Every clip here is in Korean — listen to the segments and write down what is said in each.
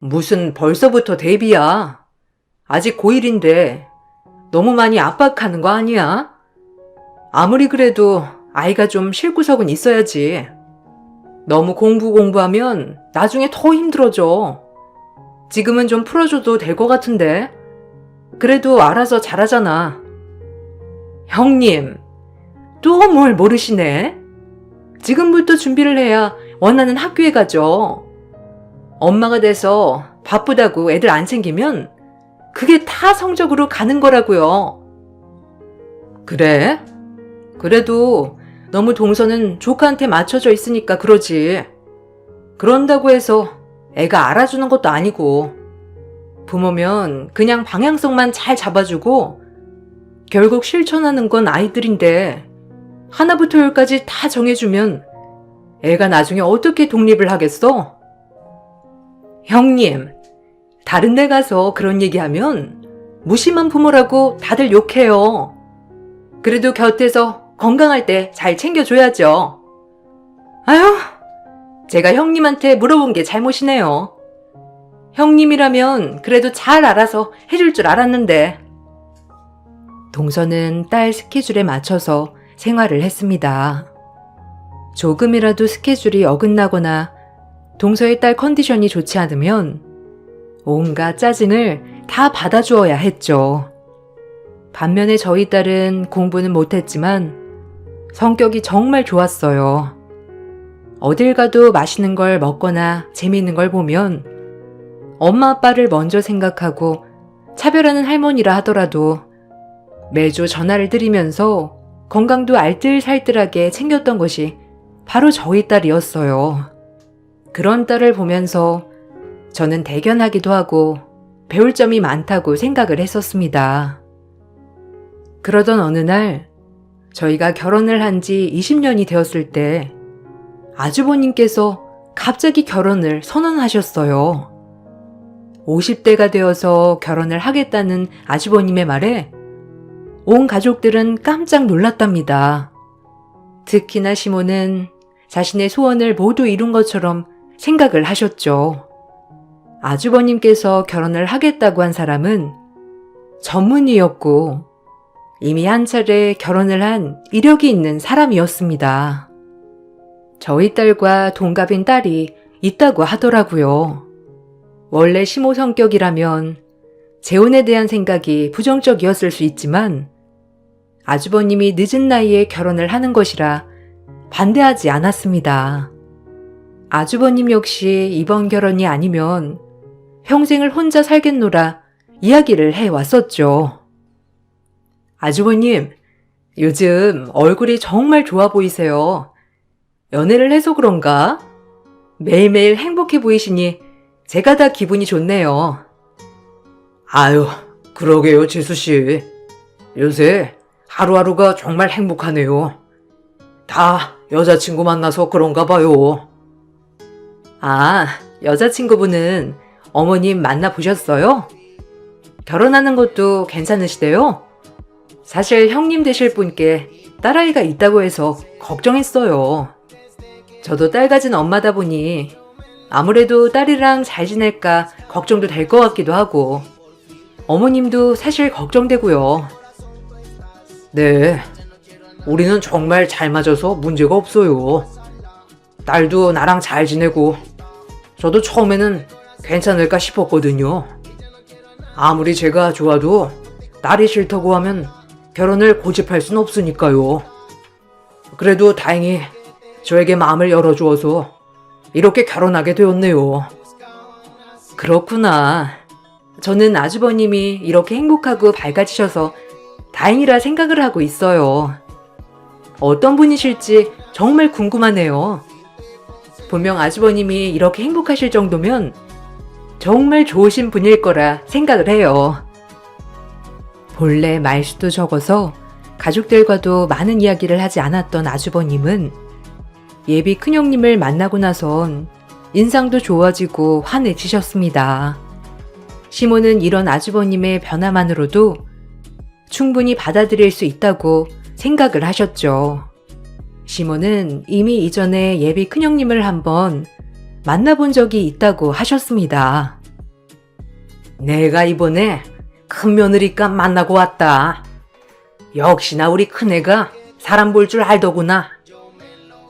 무슨 벌써부터 데뷔야? 아직 고1인데 너무 많이 압박하는 거 아니야? 아무리 그래도 아이가 좀 실구석은 있어야지. 너무 공부 공부하면 나중에 더 힘들어져. 지금은 좀 풀어줘도 될 것 같은데. 그래도 알아서 잘하잖아. 형님, 또 뭘 모르시네? 지금부터 준비를 해야 원하는 학교에 가죠. 엄마가 돼서 바쁘다고 애들 안 챙기면 그게 다 성적으로 가는 거라고요. 그래? 그래도 너무 동서는 조카한테 맞춰져 있으니까 그러지. 그런다고 해서 애가 알아주는 것도 아니고 부모면 그냥 방향성만 잘 잡아주고 결국 실천하는 건 아이들인데 하나부터 열까지 다 정해주면 애가 나중에 어떻게 독립을 하겠어? 형님, 다른 데 가서 그런 얘기하면 무심한 부모라고 다들 욕해요. 그래도 곁에서 건강할 때 잘 챙겨줘야죠. 아휴, 제가 형님한테 물어본 게 잘못이네요. 형님이라면 그래도 잘 알아서 해줄 줄 알았는데. 동서는 딸 스케줄에 맞춰서 생활을 했습니다. 조금이라도 스케줄이 어긋나거나 동서의 딸 컨디션이 좋지 않으면 온갖 짜증을 다 받아주어야 했죠. 반면에 저희 딸은 공부는 못했지만 성격이 정말 좋았어요. 어딜 가도 맛있는 걸 먹거나 재미있는 걸 보면 엄마 아빠를 먼저 생각하고 차별하는 할머니라 하더라도 매주 전화를 드리면서 건강도 알뜰살뜰하게 챙겼던 것이 바로 저희 딸이었어요. 그런 딸을 보면서 저는 대견하기도 하고 배울 점이 많다고 생각을 했었습니다. 그러던 어느 날 저희가 결혼을 한 지 20년이 되었을 때 아주버님께서 갑자기 결혼을 선언하셨어요. 50대가 되어서 결혼을 하겠다는 아주버님의 말에 온 가족들은 깜짝 놀랐답니다. 특히나 시모는 자신의 소원을 모두 이룬 것처럼 생각을 하셨죠. 아주버님께서 결혼을 하겠다고 한 사람은 전문이었고 이미 한 차례 결혼을 한 이력이 있는 사람이었습니다. 저희 딸과 동갑인 딸이 있다고 하더라고요. 원래 시모 성격이라면 재혼에 대한 생각이 부정적이었을 수 있지만 아주버님이 늦은 나이에 결혼을 하는 것이라 반대하지 않았습니다. 아주버님 역시 이번 결혼이 아니면 평생을 혼자 살겠노라 이야기를 해 왔었죠. 아주버님, 요즘 얼굴이 정말 좋아 보이세요. 연애를 해서 그런가? 매일매일 행복해 보이시니 제가 다 기분이 좋네요. 아유, 그러게요, 지수씨. 요새 하루하루가 정말 행복하네요. 다 여자친구 만나서 그런가 봐요. 아, 여자친구분은 어머님 만나보셨어요? 결혼하는 것도 괜찮으시대요? 사실 형님 되실 분께 딸아이가 있다고 해서 걱정했어요. 저도 딸 가진 엄마다 보니 아무래도 딸이랑 잘 지낼까 걱정도 될 것 같기도 하고 어머님도 사실 걱정되고요. 네, 우리는 정말 잘 맞아서 문제가 없어요. 딸도 나랑 잘 지내고 저도 처음에는 괜찮을까 싶었거든요. 아무리 제가 좋아도 딸이 싫다고 하면 결혼을 고집할 순 없으니까요. 그래도 다행히 저에게 마음을 열어주어서 이렇게 결혼하게 되었네요. 그렇구나. 저는 아주버님이 이렇게 행복하고 밝아지셔서 다행이라 생각을 하고 있어요. 어떤 분이실지 정말 궁금하네요. 분명 아주버님이 이렇게 행복하실 정도면 정말 좋으신 분일 거라 생각을 해요. 본래 말수도 적어서 가족들과도 많은 이야기를 하지 않았던 아주버님은 예비 큰형님을 만나고 나선 인상도 좋아지고 환해지셨습니다. 시모는 이런 아주버님의 변화만으로도 충분히 받아들일 수 있다고 생각을 하셨죠. 시모는 이미 이전에 예비 큰형님을 한번 만나본 적이 있다고 하셨습니다. 내가 이번에 큰 며느리감 만나고 왔다. 역시나 우리 큰애가 사람 볼 줄 알더구나.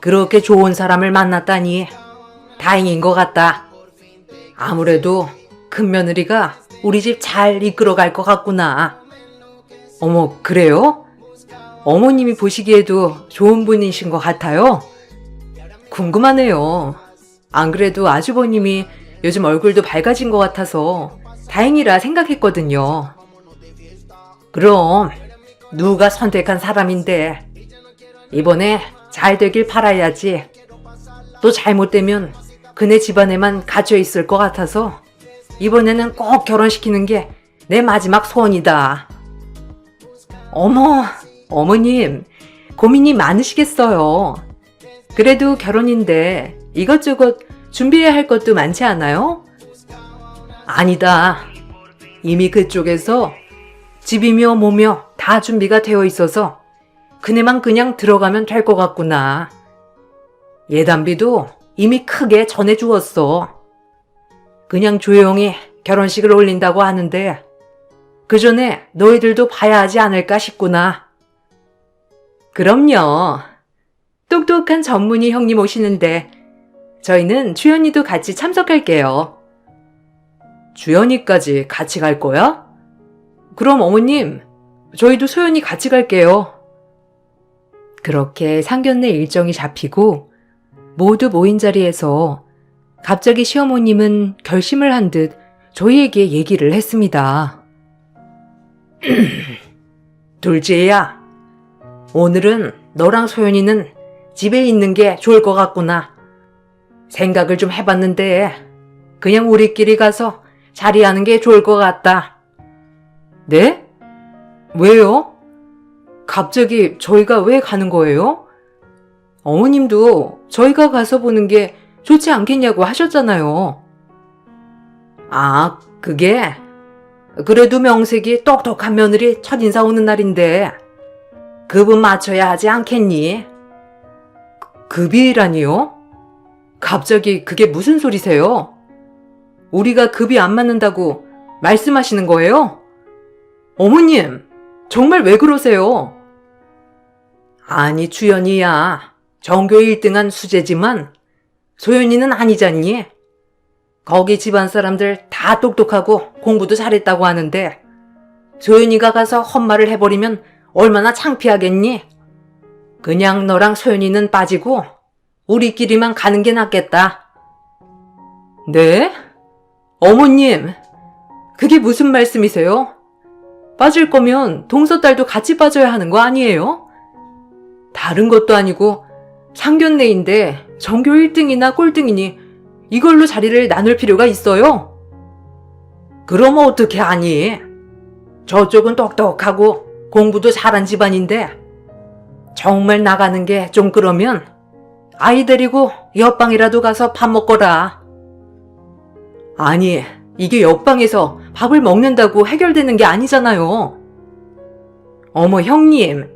그렇게 좋은 사람을 만났다니 다행인 것 같다. 아무래도 큰 며느리가 우리 집 잘 이끌어 갈 것 같구나. 어머, 그래요? 어머님이 보시기에도 좋은 분이신 것 같아요. 궁금하네요. 안 그래도 아주버님이 요즘 얼굴도 밝아진 것 같아서 다행이라 생각했거든요. 그럼 누가 선택한 사람인데 이번에 잘 되길 바라야지. 또 잘못되면 그네 집안에만 갇혀 있을 것 같아서 이번에는 꼭 결혼시키는 게 내 마지막 소원이다. 어머, 어머님, 고민이 많으시겠어요. 그래도 결혼인데 이것저것 준비해야 할 것도 많지 않아요? 아니다. 이미 그쪽에서 집이며 뭐며 다 준비가 되어 있어서 그네만 그냥 들어가면 될 것 같구나. 예단비도 이미 크게 전해주었어. 그냥 조용히 결혼식을 올린다고 하는데 그 전에 너희들도 봐야 하지 않을까 싶구나. 그럼요. 똑똑한 전문의 형님 오시는데 저희는 주연이도 같이 참석할게요. 주연이까지 같이 갈 거야? 그럼 어머님, 저희도 소연이 같이 갈게요. 그렇게 상견례 일정이 잡히고 모두 모인 자리에서 갑자기 시어머님은 결심을 한 듯 저희에게 얘기를 했습니다. 둘째야, 오늘은 너랑 소연이는 집에 있는 게 좋을 것 같구나. 생각을 좀 해봤는데, 그냥 우리끼리 가서 자리하는 게 좋을 것 같다. 네? 왜요? 갑자기 저희가 왜 가는 거예요? 어머님도 저희가 가서 보는 게 좋지 않겠냐고 하셨잖아요. 아, 그게 그래도 명색이 똑똑한 며느리 첫인사 오는 날인데 급은 맞춰야 하지 않겠니? 급이라니요? 갑자기 그게 무슨 소리세요? 우리가 급이 안 맞는다고 말씀하시는 거예요? 어머님, 정말 왜 그러세요? 아니, 주연이야. 전교 1등한 수재지만 소연이는 아니잖니? 거기 집안 사람들 다 똑똑하고 공부도 잘했다고 하는데 소연이가 가서 헛말을 해버리면 얼마나 창피하겠니? 그냥 너랑 소연이는 빠지고 우리끼리만 가는 게 낫겠다. 네? 어머님, 그게 무슨 말씀이세요? 빠질 거면 동서 딸도 같이 빠져야 하는 거 아니에요? 다른 것도 아니고 상견례인데 전교 1등이나 꼴등이니 이걸로 자리를 나눌 필요가 있어요? 그럼 어떻게 하니? 저쪽은 똑똑하고 공부도 잘한 집안인데 정말 나가는 게 좀 그러면 아이 데리고 옆방이라도 가서 밥 먹거라. 아니, 이게 옆방에서 밥을 먹는다고 해결되는 게 아니잖아요. 어머, 형님.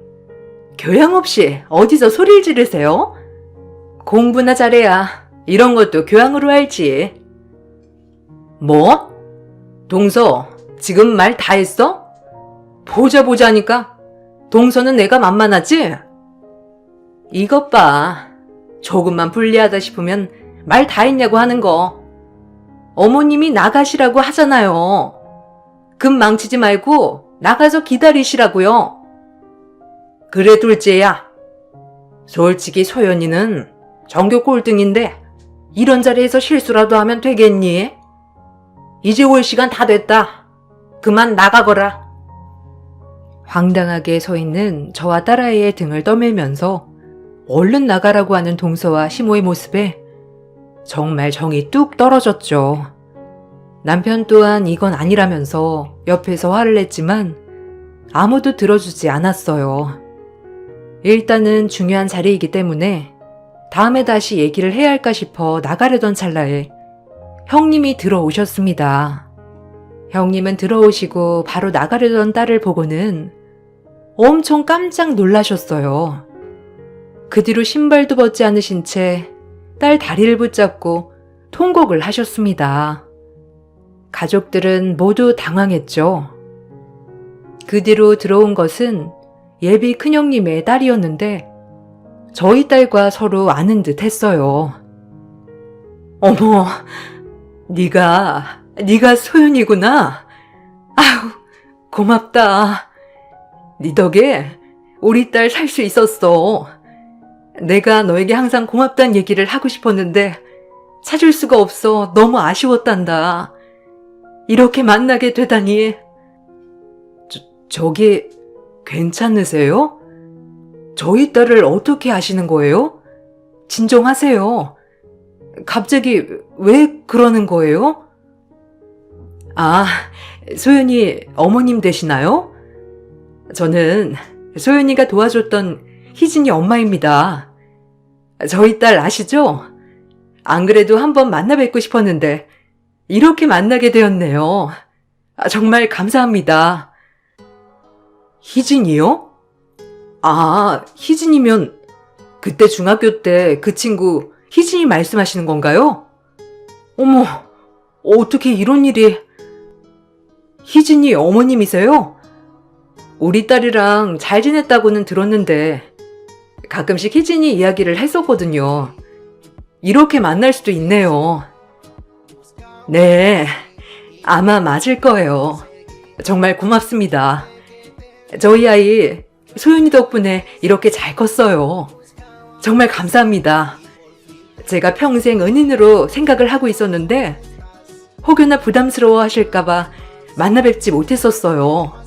교양 없이 어디서 소리를 지르세요? 공부나 잘해야 이런 것도 교양으로 알지. 뭐? 동서, 지금 말 다 했어? 보자 보자니까 동서는 내가 만만하지? 이것 봐. 조금만 불리하다 싶으면 말 다 했냐고 하는 거. 어머님이 나가시라고 하잖아요. 급 망치지 말고 나가서 기다리시라고요. 그래 둘째야. 솔직히 소연이는 전교 꼴등인데 이런 자리에서 실수라도 하면 되겠니? 이제 올 시간 다 됐다. 그만 나가거라. 황당하게 서 있는 저와 딸아이의 등을 떠밀면서 얼른 나가라고 하는 동서와 시모의 모습에 정말 정이 뚝 떨어졌죠. 남편 또한 이건 아니라면서 옆에서 화를 냈지만 아무도 들어주지 않았어요. 일단은 중요한 자리이기 때문에 다음에 다시 얘기를 해야 할까 싶어 나가려던 찰나에 형님이 들어오셨습니다. 형님은 들어오시고 바로 나가려던 딸을 보고는 엄청 깜짝 놀라셨어요. 그 뒤로 신발도 벗지 않으신 채 딸 다리를 붙잡고 통곡을 하셨습니다. 가족들은 모두 당황했죠. 그 뒤로 들어온 것은 예비 큰형님의 딸이었는데 저희 딸과 서로 아는 듯 했어요. 어머, 네가 네가 소연이구나. 아유, 고맙다. 네 덕에 우리 딸 살 수 있었어. 내가 너에게 항상 고맙다는 얘기를 하고 싶었는데 찾을 수가 없어 너무 아쉬웠단다. 이렇게 만나게 되다니. 저, 저기 괜찮으세요? 저희 딸을 어떻게 아시는 거예요? 진정하세요. 갑자기 왜 그러는 거예요? 아, 소연이 어머님 되시나요? 저는 소연이가 도와줬던 희진이 엄마입니다. 저희 딸 아시죠? 안 그래도 한번 만나 뵙고 싶었는데 이렇게 만나게 되었네요. 아, 정말 감사합니다. 희진이요? 아, 희진이면 그때 중학교 때 그 친구 희진이 말씀하시는 건가요? 어머, 어떻게 이런 일이... 희진이 어머님이세요? 우리 딸이랑 잘 지냈다고는 들었는데 가끔씩 희진이 이야기를 했었거든요. 이렇게 만날 수도 있네요. 네, 아마 맞을 거예요. 정말 고맙습니다. 저희 아이 소윤이 덕분에 이렇게 잘 컸어요. 정말 감사합니다. 제가 평생 은인으로 생각을 하고 있었는데 혹여나 부담스러워 하실까봐 만나 뵙지 못했었어요.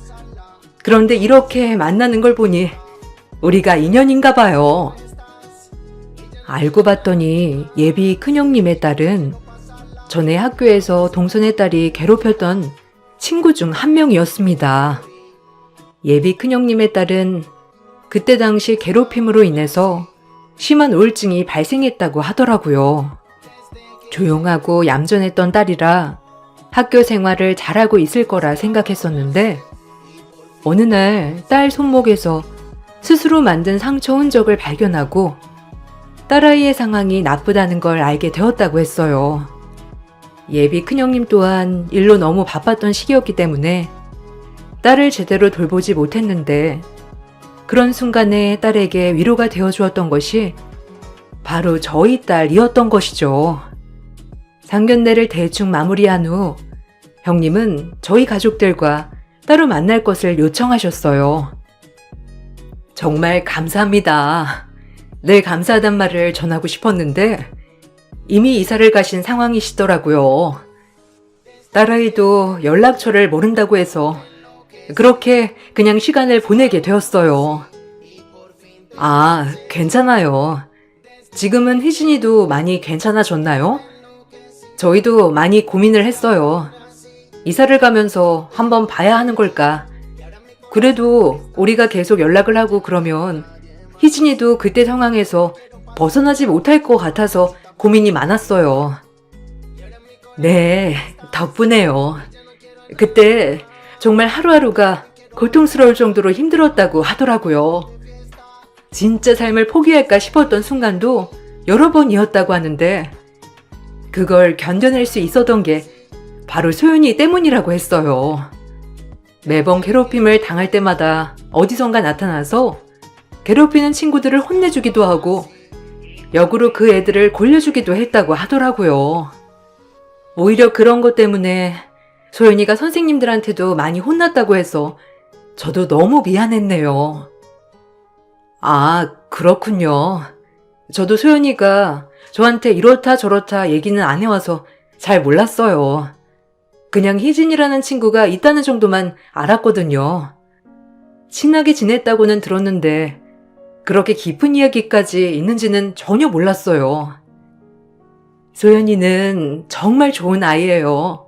그런데 이렇게 만나는 걸 보니 우리가 인연인가 봐요. 알고 봤더니 예비 큰형님의 딸은 전에 학교에서 동선의 딸이 괴롭혔던 친구 중 한 명이었습니다. 예비 큰형님의 딸은 그때 당시 괴롭힘으로 인해서 심한 우울증이 발생했다고 하더라고요. 조용하고 얌전했던 딸이라 학교 생활을 잘하고 있을 거라 생각했었는데 어느 날 딸 손목에서 스스로 만든 상처 흔적을 발견하고 딸아이의 상황이 나쁘다는 걸 알게 되었다고 했어요. 예비 큰형님 또한 일로 너무 바빴던 시기였기 때문에 딸을 제대로 돌보지 못했는데 그런 순간에 딸에게 위로가 되어 주었던 것이 바로 저희 딸이었던 것이죠. 상견례를 대충 마무리한 후 형님은 저희 가족들과 따로 만날 것을 요청하셨어요. 정말 감사합니다. 늘 감사하단 말을 전하고 싶었는데 이미 이사를 가신 상황이시더라고요. 딸아이도 연락처를 모른다고 해서 그렇게 그냥 시간을 보내게 되었어요. 아, 괜찮아요. 지금은 희진이도 많이 괜찮아졌나요? 저희도 많이 고민을 했어요. 이사를 가면서 한번 봐야 하는 걸까? 그래도 우리가 계속 연락을 하고 그러면 희진이도 그때 상황에서 벗어나지 못할 것 같아서 고민이 많았어요. 네, 덕분에요. 그때 정말 하루하루가 고통스러울 정도로 힘들었다고 하더라고요. 진짜 삶을 포기할까 싶었던 순간도 여러 번이었다고 하는데 그걸 견뎌낼 수 있었던 게 바로 소윤이 때문이라고 했어요. 매번 괴롭힘을 당할 때마다 어디선가 나타나서 괴롭히는 친구들을 혼내주기도 하고 역으로 그 애들을 골려주기도 했다고 하더라고요. 오히려 그런 것 때문에 소연이가 선생님들한테도 많이 혼났다고 해서 저도 너무 미안했네요. 아, 그렇군요. 저도 소연이가 저한테 이렇다 저렇다 얘기는 안 해와서 잘 몰랐어요. 그냥 희진이라는 친구가 있다는 정도만 알았거든요. 친하게 지냈다고는 들었는데 그렇게 깊은 이야기까지 있는지는 전혀 몰랐어요. 소연이는 정말 좋은 아이예요.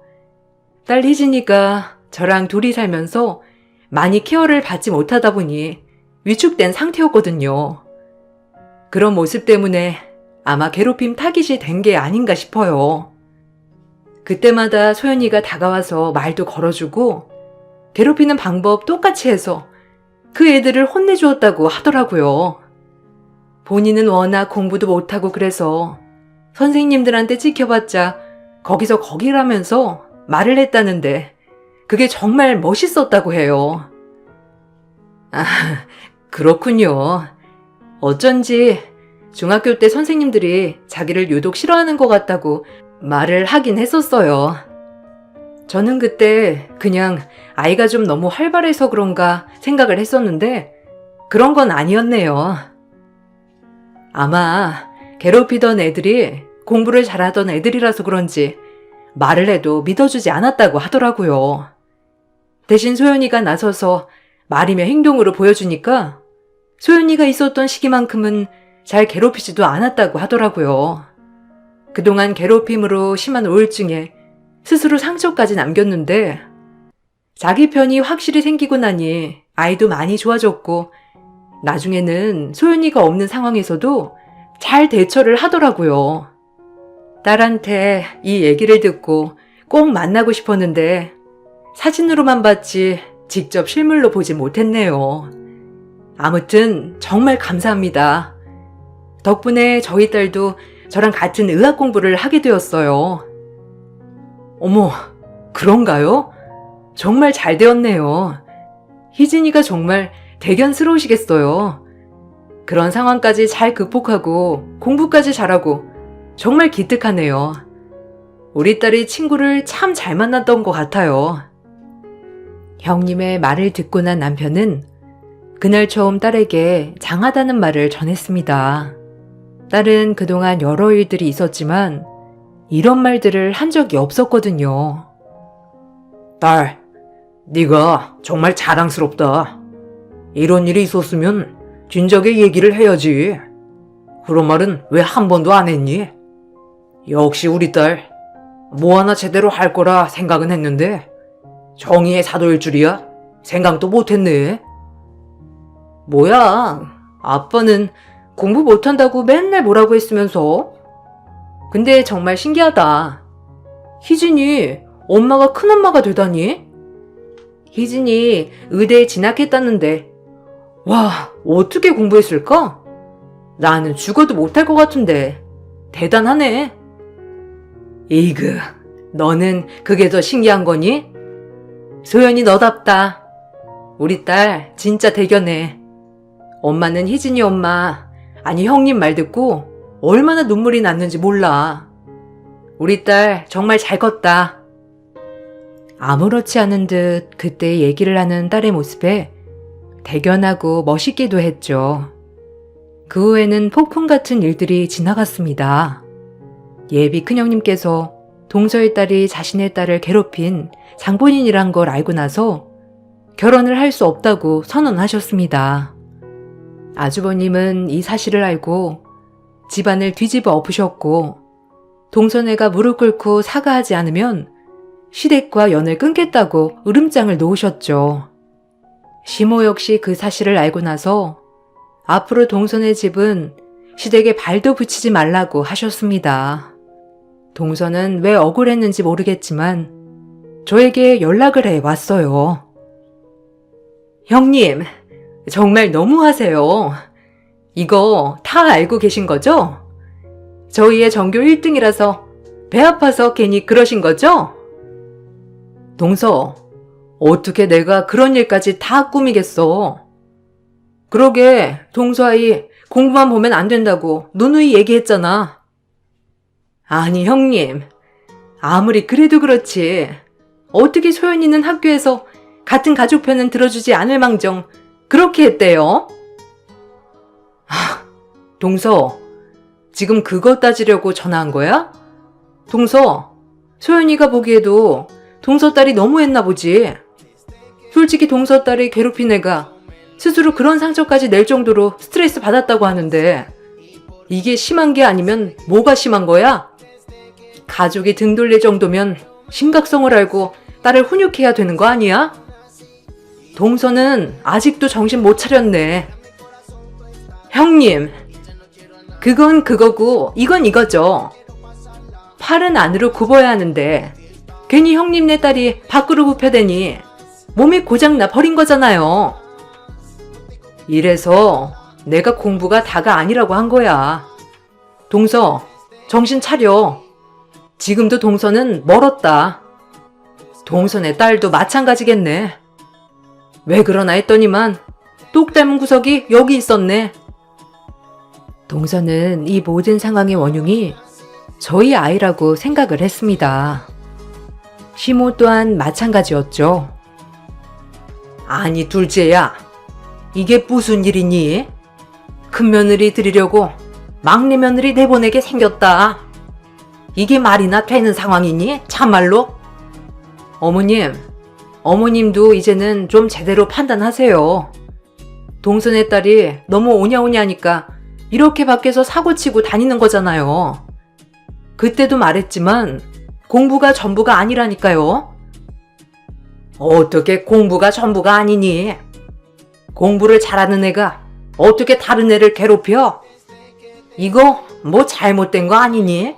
딸 희진이가 저랑 둘이 살면서 많이 케어를 받지 못하다 보니 위축된 상태였거든요. 그런 모습 때문에 아마 괴롭힘 타깃이 된 게 아닌가 싶어요. 그때마다 소연이가 다가와서 말도 걸어주고 괴롭히는 방법 똑같이 해서 그 애들을 혼내주었다고 하더라고요. 본인은 워낙 공부도 못하고 그래서 선생님들한테 찍혀봤자 거기서 거기라면서 말을 했다는데 그게 정말 멋있었다고 해요. 아, 그렇군요. 어쩐지 중학교 때 선생님들이 자기를 유독 싫어하는 것 같다고 말을 하긴 했었어요. 저는 그때 그냥 아이가 좀 너무 활발해서 그런가 생각을 했었는데 그런 건 아니었네요. 아마 괴롭히던 애들이 공부를 잘하던 애들이라서 그런지 말을 해도 믿어주지 않았다고 하더라고요. 대신 소연이가 나서서 말이며 행동으로 보여주니까 소연이가 있었던 시기만큼은 잘 괴롭히지도 않았다고 하더라고요. 그동안 괴롭힘으로 심한 우울증에 스스로 상처까지 남겼는데 자기 편이 확실히 생기고 나니 아이도 많이 좋아졌고 나중에는 소연이가 없는 상황에서도 잘 대처를 하더라고요. 딸한테 이 얘기를 듣고 꼭 만나고 싶었는데 사진으로만 봤지 직접 실물로 보지 못했네요. 아무튼 정말 감사합니다. 덕분에 저희 딸도 저랑 같은 의학 공부를 하게 되었어요. 어머, 그런가요? 정말 잘 되었네요. 희진이가 정말 대견스러우시겠어요. 그런 상황까지 잘 극복하고 공부까지 잘하고 정말 기특하네요. 우리 딸이 친구를 참 잘 만났던 것 같아요. 형님의 말을 듣고 난 남편은 그날 처음 딸에게 장하다는 말을 전했습니다. 딸은 그동안 여러 일들이 있었지만 이런 말들을 한 적이 없었거든요. 딸, 네가 정말 자랑스럽다. 이런 일이 있었으면 진작에 얘기를 해야지. 그런 말은 왜 한 번도 안 했니? 역시 우리 딸, 뭐 하나 제대로 할 거라 생각은 했는데, 정의의 사도일 줄이야? 생각도 못 했네. 뭐야, 아빠는 공부 못한다고 맨날 뭐라고 했으면서? 근데 정말 신기하다. 희진이 엄마가 큰엄마가 되다니? 희진이 의대에 진학했다는데, 와, 어떻게 공부했을까? 나는 죽어도 못할 것 같은데, 대단하네. 이그, 너는 그게 더 신기한 거니? 소연이 너답다. 우리 딸 진짜 대견해. 엄마는 희진이 엄마, 아니 형님 말 듣고 얼마나 눈물이 났는지 몰라. 우리 딸 정말 잘 컸다. 아무렇지 않은 듯 그때 얘기를 하는 딸의 모습에 대견하고 멋있기도 했죠. 그 후에는 폭풍 같은 일들이 지나갔습니다. 예비 큰형님께서 동서의 딸이 자신의 딸을 괴롭힌 장본인이란 걸 알고 나서 결혼을 할 수 없다고 선언하셨습니다. 아주버님은 이 사실을 알고 집안을 뒤집어 엎으셨고 동선애가 무릎 꿇고 사과하지 않으면 시댁과 연을 끊겠다고 으름장을 놓으셨죠. 시모 역시 그 사실을 알고 나서 앞으로 동선의 집은 시댁에 발도 붙이지 말라고 하셨습니다. 동선은 왜 억울했는지 모르겠지만 저에게 연락을 해 왔어요. 형님, 정말 너무하세요. 이거 다 알고 계신 거죠? 저희의 전교 1등이라서 배 아파서 괜히 그러신 거죠? 동서, 어떻게 내가 그런 일까지 다 꾸미겠어? 그러게, 동서아이 공부만 보면 안 된다고 누누이 얘기했잖아. 아니, 형님. 아무리 그래도 그렇지. 어떻게 소연이는 학교에서 같은 가족 편은 들어주지 않을 망정 그렇게 했대요? 하, 동서, 지금 그거 따지려고 전화한 거야? 동서, 소연이가 보기에도 동서 딸이 너무했나 보지. 솔직히 동서 딸이 괴롭힌 애가 스스로 그런 상처까지 낼 정도로 스트레스 받았다고 하는데 이게 심한 게 아니면 뭐가 심한 거야? 가족이 등 돌릴 정도면 심각성을 알고 딸을 훈육해야 되는 거 아니야? 동서는 아직도 정신 못 차렸네. 형님, 그건 그거고 이건 이거죠. 팔은 안으로 굽어야 하는데 괜히 형님네 딸이 밖으로 굽혀대니 몸이 고장나 버린 거잖아요. 이래서 내가 공부가 다가 아니라고 한 거야. 동서, 정신 차려. 지금도 동서는 멀었다. 동선의 딸도 마찬가지겠네. 왜 그러나 했더니만 똑 닮은 구석이 여기 있었네. 동선은 이 모든 상황의 원흉이 저희 아이라고 생각을 했습니다. 시모 또한 마찬가지였죠. 아니, 둘째야. 이게 무슨 일이니? 큰 며느리 드리려고 막내 며느리 내보내게 생겼다. 이게 말이나 되는 상황이니? 참말로? 어머님, 어머님도 이제는 좀 제대로 판단하세요. 동선의 딸이 너무 오냐오냐니까 이렇게 밖에서 사고치고 다니는 거잖아요. 그때도 말했지만 공부가 전부가 아니라니까요. 어떻게 공부가 전부가 아니니? 공부를 잘하는 애가 어떻게 다른 애를 괴롭혀? 이거 뭐 잘못된 거 아니니?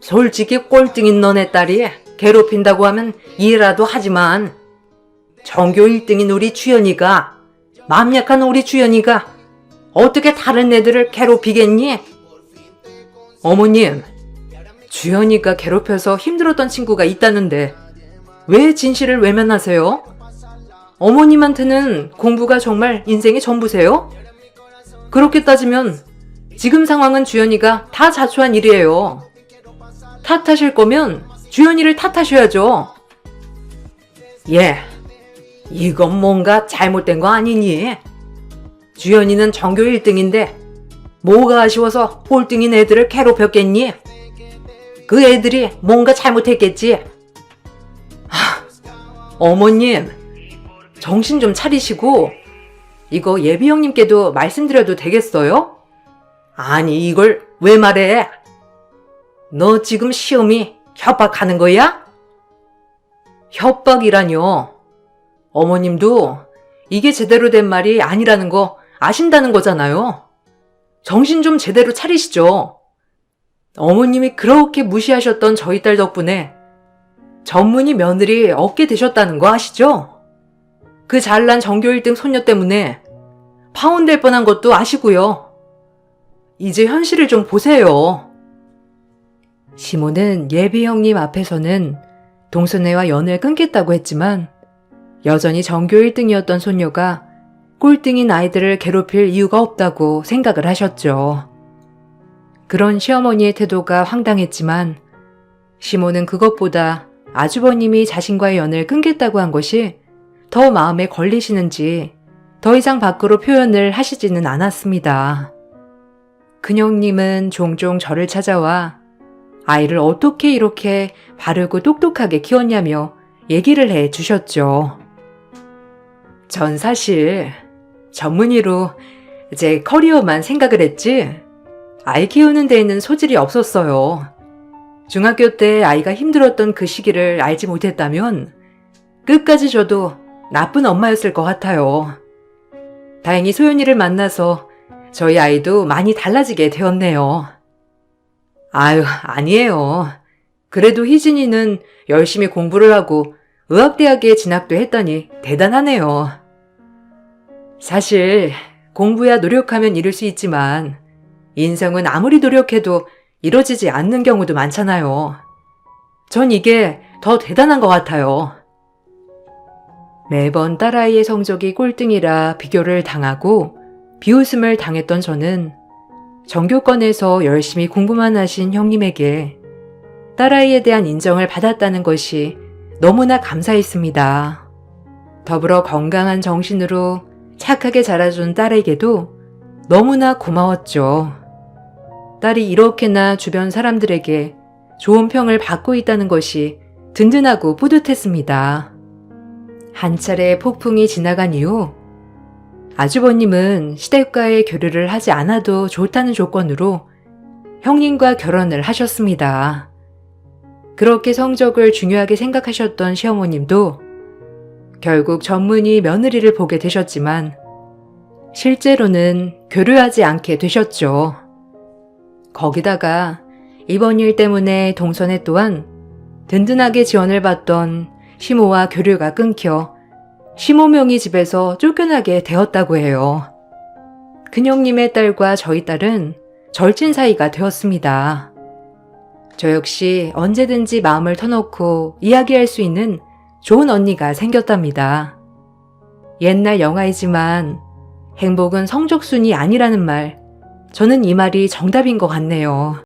솔직히 꼴등인 너네 딸이 괴롭힌다고 하면 이해라도 하지만 전교 1등인 우리 주연이가 맘 약한 우리 주연이가 어떻게 다른 애들을 괴롭히겠니? 어머님, 주연이가 괴롭혀서 힘들었던 친구가 있다는데 왜 진실을 외면하세요? 어머님한테는 공부가 정말 인생의 전부세요? 그렇게 따지면 지금 상황은 주연이가 다 자초한 일이에요. 탓하실 거면 주연이를 탓하셔야죠. 예, 이건 뭔가 잘못된 거 아니니? 주연이는 전교 1등인데 뭐가 아쉬워서 꼴등인 애들을 괴롭혔겠니? 그 애들이 뭔가 잘못했겠지. 하, 어머님, 정신 좀 차리시고 이거 예비 형님께도 말씀드려도 되겠어요? 아니 이걸 왜 말해? 너 지금 시험이 협박하는 거야? 협박이라뇨. 어머님도 이게 제대로 된 말이 아니라는 거 아신다는 거잖아요. 정신 좀 제대로 차리시죠. 어머님이 그렇게 무시하셨던 저희 딸 덕분에 전문의 며느리 얻게 되셨다는 거 아시죠? 그 잘난 전교 1등 손녀 때문에 파혼될 뻔한 것도 아시고요. 이제 현실을 좀 보세요. 시모는 예비 형님 앞에서는 동선애와 연을 끊겠다고 했지만 여전히 전교 1등이었던 손녀가 꼴등인 아이들을 괴롭힐 이유가 없다고 생각을 하셨죠. 그런 시어머니의 태도가 황당했지만 시모는 그것보다 아주버님이 자신과의 연을 끊겠다고 한 것이 더 마음에 걸리시는지 더 이상 밖으로 표현을 하시지는 않았습니다. 큰형님은 종종 저를 찾아와 아이를 어떻게 이렇게 바르고 똑똑하게 키웠냐며 얘기를 해 주셨죠. 전 사실 전문의로 제 커리어만 생각을 했지 아이 키우는 데에는 소질이 없었어요. 중학교 때 아이가 힘들었던 그 시기를 알지 못했다면 끝까지 저도 나쁜 엄마였을 것 같아요. 다행히 소연이를 만나서 저희 아이도 많이 달라지게 되었네요. 아유, 아니에요. 그래도 희진이는 열심히 공부를 하고 의학대학에 진학도 했다니 대단하네요. 사실 공부야 노력하면 이룰 수 있지만 인생은 아무리 노력해도 이루어지지 않는 경우도 많잖아요. 전 이게 더 대단한 것 같아요. 매번 딸아이의 성적이 꼴등이라 비교를 당하고 비웃음을 당했던 저는 전교권에서 열심히 공부만 하신 형님에게 딸아이에 대한 인정을 받았다는 것이 너무나 감사했습니다. 더불어 건강한 정신으로 착하게 자라준 딸에게도 너무나 고마웠죠. 딸이 이렇게나 주변 사람들에게 좋은 평을 받고 있다는 것이 든든하고 뿌듯했습니다. 한 차례 폭풍이 지나간 이후 아주버님은 시댁과의 교류를 하지 않아도 좋다는 조건으로 형님과 결혼을 하셨습니다. 그렇게 성적을 중요하게 생각하셨던 시어머님도 결국 전문의 며느리를 보게 되셨지만 실제로는 교류하지 않게 되셨죠. 거기다가 이번 일 때문에 동선에 또한 든든하게 지원을 받던 시모와 교류가 끊겨 시모명이 집에서 쫓겨나게 되었다고 해요. 큰형님의 딸과 저희 딸은 절친 사이가 되었습니다. 저 역시 언제든지 마음을 터놓고 이야기할 수 있는 좋은 언니가 생겼답니다. 옛날 영화이지만 행복은 성적순이 아니라는 말, 저는 이 말이 정답인 것 같네요.